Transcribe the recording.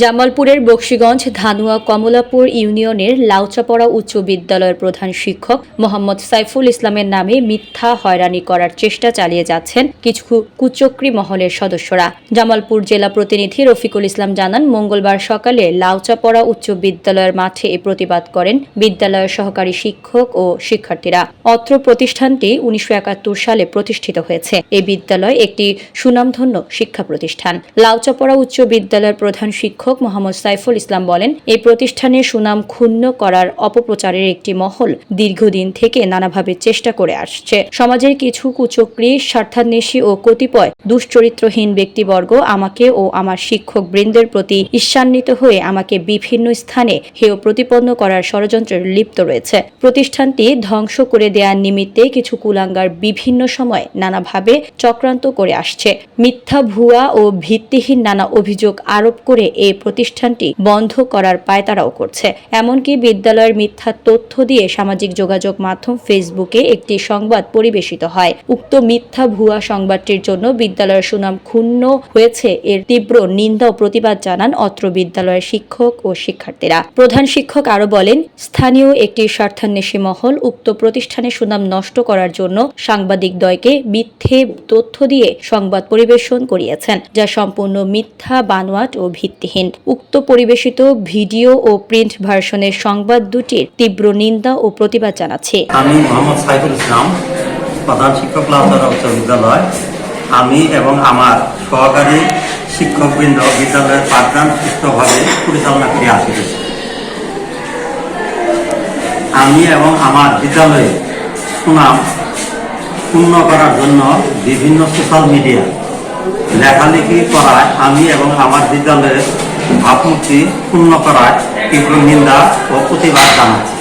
জামালপুরের বক্সিগঞ্জ, ধানুয়া, কমলাপুর ইউনিয়নের লাউচাপড়া উচ্চ বিদ্যালয়ের প্রধান শিক্ষক মোহাম্মদ সাইফুল ইসলামের নামে মিথ্যা হয়রানি করার চেষ্টা চালিয়ে যাচ্ছেন কিছু কুচক্রী মহলের সদস্যরা। জামালপুর জেলা প্রতিনিধি রফিকুল ইসলাম জানান, মঙ্গলবার সকালে লাউচাপড়া উচ্চ বিদ্যালয়ের মাঠে এ প্রতিবাদ করেন বিদ্যালয়ের সহকারী শিক্ষক ও শিক্ষার্থীরা। অত্র প্রতিষ্ঠানটি উনিশশো একাত্তর সালে প্রতিষ্ঠিত হয়েছে। এই বিদ্যালয় একটি সুনামধন্য শিক্ষা প্রতিষ্ঠান। লাউচাপড়া উচ্চ বিদ্যালয়ের প্রধান শিক্ষক মোহাম্মদ সাইফুল ইসলাম বলেন, এই প্রতিষ্ঠানের সুনাম ক্ষুণ্ণ করার অপপ্রচারের একটি মহল দীর্ঘদিন থেকে নানাভাবে চেষ্টা করে আসছে। সমাজের কিছু কুচক্রী, স্বার্থান্বেষী ও কতিপয় দুশ্চরিত্রহীন ব্যক্তিবর্গ আমাকে ও আমার শিক্ষক বৃন্দের প্রতি ঈর্ষান্বিত হয়ে আমাকে বিভিন্ন স্থানে হেয় প্রতিপন্ন করার ষড়যন্ত্রে লিপ্ত রয়েছে। প্রতিষ্ঠানটি ধ্বংস করে দেওয়ার নিমিত্তে কিছু কুলাঙ্গার বিভিন্ন সময় নানাভাবে চক্রান্ত করে আসছে। মিথ্যা, ভুয়া ও ভিত্তিহীন নানা অভিযোগ আরোপ করে এই প্রতিষ্ঠানটি বন্ধ করার পায়তারাও করছে। এমনকি বিদ্যালয়ের মিথ্যা তথ্য দিয়ে সামাজিক যোগাযোগ মাধ্যম ফেসবুকে একটি সংবাদ পরিবেশিত হয়। উক্ত মিথ্যা ভুয়া সংবাদটির জন্য বিদ্যালয়ের সুনাম ক্ষুণ্ণ হয়েছে এর তীব্র নিন্দা ও প্রতিবাদ জানান অত্র বিদ্যালয়ের শিক্ষক ও শিক্ষার্থীরা। প্রধান শিক্ষক আরও বলেন, স্থানীয় একটি স্বার্থান্বেষী মহল উক্ত প্রতিষ্ঠানের সুনাম নষ্ট করার জন্য সাংবাদিক দ্বয়কে মিথ্যে তথ্য দিয়ে সংবাদ পরিবেশন করিয়েছেন, যা সম্পূর্ণ মিথ্যা বানোয়াট ও ভিত্তিহীন। উক্ত পরিবেশিত ভিডিও ও প্রিন্ট ভার্সনের সংবাদ দুটির তীব্র নিন্দা ও প্রতিবাদ জানাচ্ছে। আমি মোহাম্মদ সাইফুল ইসলাম, প্রধান শিক্ষক উচ্চ বিদ্যালয়। আমি এবং আমার সহকারী শিক্ষকবৃন্দ বিদ্যালয়ের পাঠদান সুস্থভাবে পরিচালনা করে আসিতেছি। আমি এবং আমার বিদ্যালয়ে সুনাম পূর্ণ করার জন্য বিভিন্ন সোশ্যাল মিডিয়া লেখালেখি করায় আমি এবং আমার বিদ্যালয়ের ভাবমূর্তি পূর্ণ করায় তীব্র নিন্দা ও প্রতিবাদ জানাচ্ছি।